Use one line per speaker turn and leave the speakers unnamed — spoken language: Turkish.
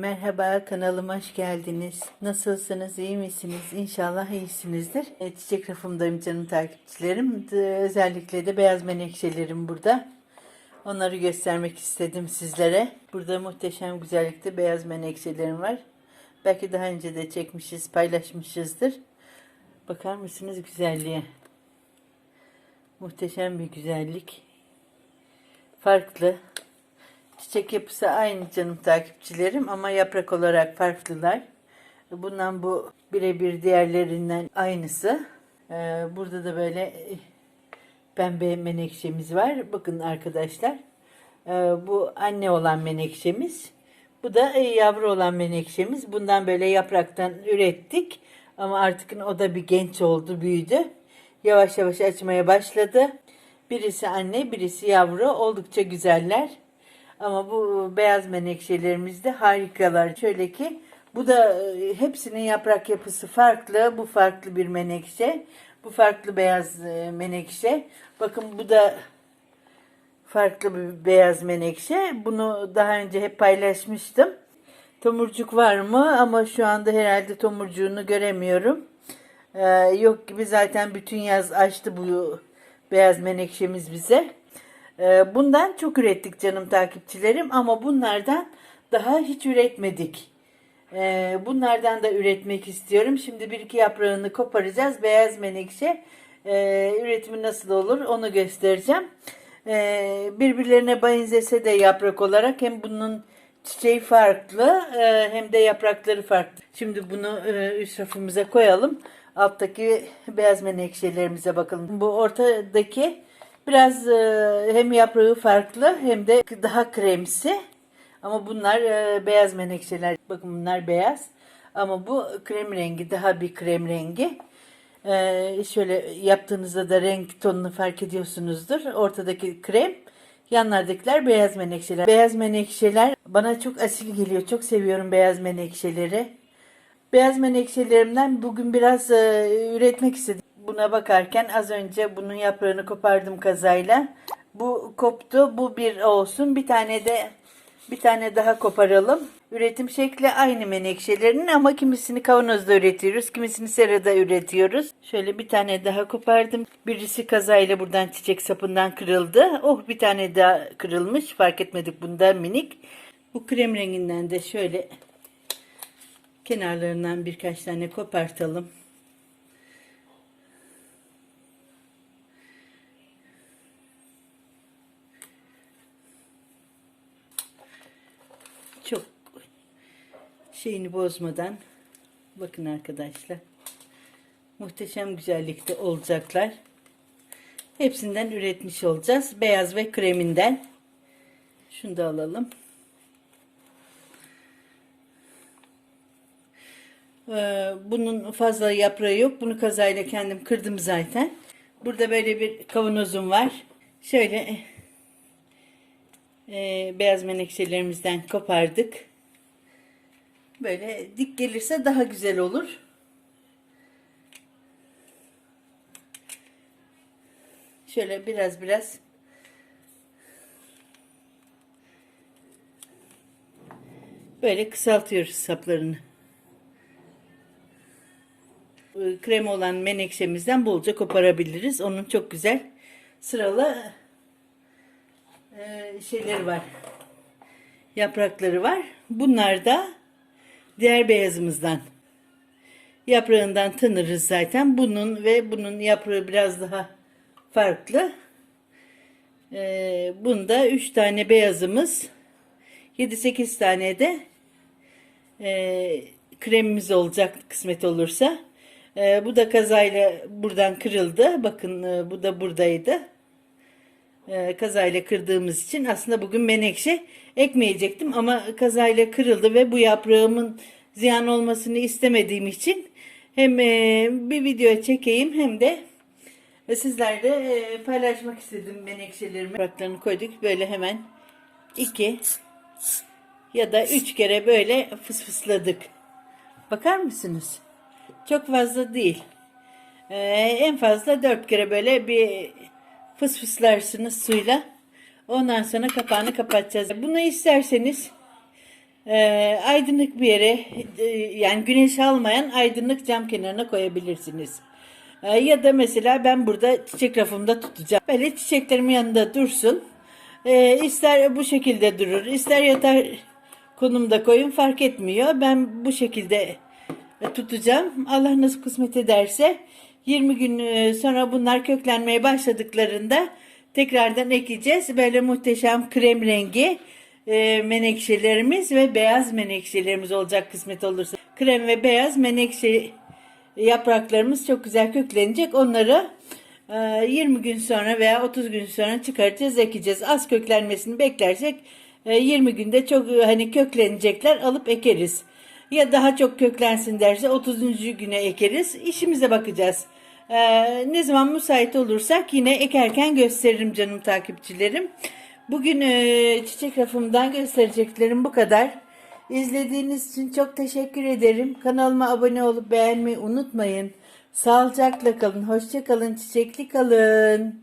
Merhaba kanalıma hoş geldiniz. Nasılsınız, iyi misiniz? İnşallah iyisinizdir. E, Çiçek rafımdayım canım takipçilerim. De- Özellikle de beyaz menekşelerim burada. Onları göstermek istedim sizlere. Burada muhteşem güzellikte beyaz menekşelerim var. Belki daha önce de çekmişiz, paylaşmışızdır. Bakar mısınız güzelliğe? Muhteşem bir güzellik. Farklı. Çiçek yapısı aynı canım takipçilerim ama yaprak olarak farklılar. Bundan bu birebir diğerlerinden aynısı. Ee, burada da böyle e, pembe menekşemiz var. Bakın arkadaşlar. Ee, bu anne olan menekşemiz. Bu da e, yavru olan menekşemiz. Bundan böyle yapraktan ürettik. Ama artık o da bir genç oldu, büyüdü. Yavaş yavaş açmaya başladı. Birisi anne, birisi yavru. Oldukça güzeller. Ama bu beyaz menekşelerimiz de harikalar. Şöyle ki bu da e, hepsinin yaprak yapısı farklı. Bu farklı bir menekşe. Bu farklı beyaz e, menekşe. Bakın bu da farklı bir beyaz menekşe. Bunu daha önce hep paylaşmıştım. Tomurcuk var mı? Ama şu anda herhalde tomurcuğunu göremiyorum. Ee, yok gibi zaten bütün yaz açtı bu beyaz menekşemiz bize. Ee, bundan çok ürettik canım takipçilerim ama bunlardan daha hiç üretmedik. Ee, bunlardan da üretmek istiyorum. Şimdi bir iki yaprağını koparacağız. Beyaz menekşe ee, üretimi nasıl olur onu göstereceğim. Ee, birbirlerine benzese de yaprak olarak hem bunun çiçeği farklı ee, hem de yaprakları farklı. Şimdi bunu e, üst rafımıza koyalım. Alttaki beyaz menekşelerimize bakalım. Bu ortadaki biraz e, hem yaprağı farklı hem de daha kremsi. Ama bunlar e, beyaz menekşeler. Bakın bunlar beyaz. Ama bu krem rengi daha bir krem rengi. Ee, şöyle yaptığınızda da renk tonunu fark ediyorsunuzdur. Ortadaki krem, yanlardakiler beyaz menekşeler. Beyaz menekşeler bana çok asil geliyor. Çok seviyorum beyaz menekşeleri. Beyaz menekşelerimden bugün biraz e, üretmek istedim. Buna bakarken az önce bunun yaprağını kopardım kazayla. Bu koptu. Bu bir olsun. Bir tane de bir tane daha koparalım. Üretim şekli aynı menekşelerinin ama kimisini kavanozda üretiyoruz, kimisini serada üretiyoruz. Şöyle bir tane daha kopardım. Birisi kazayla buradan çiçek sapından kırıldı. Oh bir tane daha kırılmış. Fark etmedik bunda minik. Bu krem renginden de şöyle kenarlarından birkaç tane kopartalım. Çok şeyini bozmadan bakın arkadaşlar. Muhteşem güzellikte olacaklar. Hepsinden üretmiş olacağız. Beyaz ve kreminden. Şunu da alalım. Ee, bunun fazla yaprağı yok. Bunu kazayla kendim kırdım zaten. Burada böyle bir kavanozum var. Şöyle e, beyaz menekşelerimizden kopardık. Böyle dik gelirse daha güzel olur. Şöyle biraz biraz böyle kısaltıyoruz saplarını. Krem olan menekşemizden bolca koparabiliriz. Onun çok güzel sıralı e, şeyleri var. Yaprakları var. Bunlar da diğer beyazımızdan. Yaprağından tanırız zaten. Bunun ve bunun yaprağı biraz daha farklı. Ee, bunda 3 tane beyazımız 7-8 tane de e, kremimiz olacak kısmet olursa. Ee, bu da kazayla buradan kırıldı. Bakın e, bu da buradaydı. Ee, kazayla kırdığımız için aslında bugün menekşe ekmeyecektim ama kazayla kırıldı ve bu yaprağımın ziyan olmasını istemediğim için hem e, bir video çekeyim hem de ve sizlerle e, paylaşmak istedim menekşelerimi. Yapraklarını koyduk böyle hemen iki ya da üç kere böyle fısfısladık. Bakar mısınız? Çok fazla değil. Ee, en fazla dört kere böyle bir fısfıslarsınız suyla. Ondan sonra kapağını kapatacağız. Bunu isterseniz e, aydınlık bir yere e, yani güneş almayan aydınlık cam kenarına koyabilirsiniz. E, ya da mesela ben burada çiçek rafımda tutacağım. Böyle çiçeklerimin yanında dursun. E, ister bu şekilde durur, ister yatar konumda koyun fark etmiyor. Ben bu şekilde tutacağım. Allah nasıl kısmet ederse 20 gün e, sonra bunlar köklenmeye başladıklarında tekrardan ekeceğiz. Böyle muhteşem krem rengi e, menekşelerimiz ve beyaz menekşelerimiz olacak kısmet olursa. Krem ve beyaz menekşe yapraklarımız çok güzel köklenecek. Onları e, 20 gün sonra veya 30 gün sonra çıkaracağız, ekeceğiz. Az köklenmesini beklersek e, 20 günde çok e, hani köklenecekler alıp ekeriz. Ya daha çok köklensin derse 30. güne ekeriz. İşimize bakacağız. E, ne zaman müsait olursak yine ekerken gösteririm canım takipçilerim. Bugün e, çiçek rafımdan göstereceklerim bu kadar. İzlediğiniz için çok teşekkür ederim. Kanalıma abone olup beğenmeyi unutmayın. Sağlıcakla kalın, hoşça kalın, çiçekli kalın.